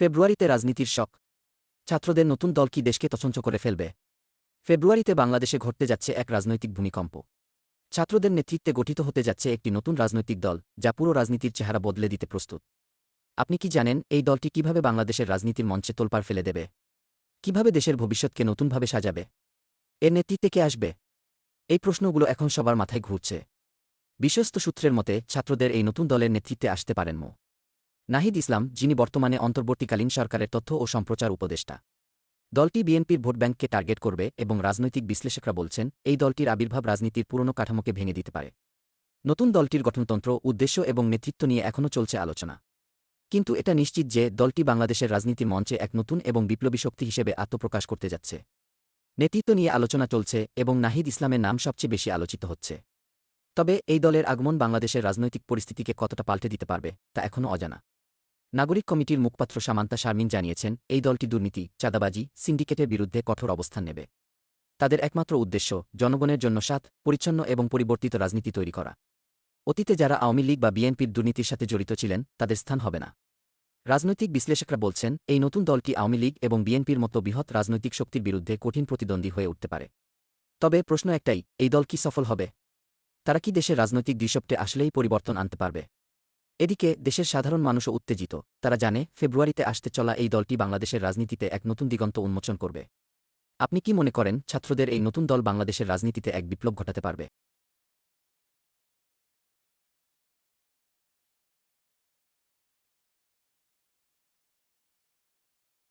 ফেব্রুয়ারিতে রাজনীতির শখ। ছাত্রদের নতুন দল কি দেশকে তছঞ্চ করে ফেলবে? ফেব্রুয়ারিতে বাংলাদেশে ঘটতে যাচ্ছে এক রাজনৈতিক ভূমিকম্প। ছাত্রদের নেতৃত্বে গঠিত হতে যাচ্ছে একটি নতুন রাজনৈতিক দল, যা পুরো রাজনীতির চেহারা বদলে দিতে প্রস্তুত। আপনি কি জানেন, এই দলটি কীভাবে বাংলাদেশের রাজনীতির মঞ্চে তোলপাড় ফেলে দেবে? কীভাবে দেশের ভবিষ্যৎকে নতুনভাবে সাজাবে? এর নেতৃত্বে কে আসবে? এই প্রশ্নগুলো এখন সবার মাথায় ঘুরছে। বিশ্বস্ত সূত্রের মতে, ছাত্রদের এই নতুন দলের নেতৃত্বে আসতে পারেন মো। নাহিদ ইসলাম, যিনি বর্তমানে অন্তর্বর্তীকালীন সরকারের তথ্য ও সম্প্রচার উপদেষ্টা। দলটি বিএনপির ভোট ব্যাংককে টার্গেট করবে এবং রাজনৈতিক বিশ্লেষকরা বলছেন, এই দলটির আবির্ভাব রাজনীতির পুরনো কাঠামোকে ভেঙে দিতে পারে। নতুন দলটির গঠনতন্ত্র, উদ্দেশ্য এবং নেতৃত্ব নিয়ে এখনও চলছে আলোচনা। কিন্তু এটা নিশ্চিত যে দলটি বাংলাদেশের রাজনীতির মঞ্চে এক নতুন এবং বিপ্লবী শক্তি হিসেবে আত্মপ্রকাশ করতে যাচ্ছে। নেতৃত্ব নিয়ে আলোচনা চলছে এবং নাহিদ ইসলামের নাম সবচেয়ে বেশি আলোচিত হচ্ছে। তবে এই দলের আগমন বাংলাদেশের রাজনৈতিক পরিস্থিতিকে কতটা পাল্টে দিতে পারবে, তা এখনও অজানা। নাগরিক কমিটির মুখপাত্র সামান্তা শারমিন জানিয়েছেন, এই দলটি দুর্নীতি, চাঁদাবাজি, সিন্ডিকেটের বিরুদ্ধে কঠোর অবস্থান নেবে। তাদের একমাত্র উদ্দেশ্য, জনগণের জন্য সাত, পরিচ্ছন্ন এবং পরিবর্তিত রাজনীতি তৈরি করা। অতীতে যারা আওয়ামী লীগ বা বিএনপির দুর্নীতির সাথে জড়িত ছিলেন, তাদের স্থান হবে না। রাজনৈতিক বিশ্লেষকরা বলছেন, এই নতুন দলটি আওয়ামী লীগ এবং বিএনপির মতো বৃহৎ রাজনৈতিক শক্তির বিরুদ্ধে কঠিন প্রতিদ্বন্দ্বী হয়ে উঠতে পারে। তবে প্রশ্ন একটাই, এই দল কি সফল হবে? তারা কি দেশের রাজনৈতিক দৃশ্যপটে আসলেই পরিবর্তন আনতে পারবে? এদিকে দেশের সাধারণ মানুষও উত্তেজিত। তারা জানে, ফেব্রুয়ারিতে আসতে চলা এই দলটি বাংলাদেশের রাজনীতিতে এক নতুন দিগন্ত উন্মোচন করবে। আপনি কি মনে করেন, ছাত্রদের এই নতুন দল বাংলাদেশের রাজনীতিতে এক বিপ্লব ঘটাতে পারবে?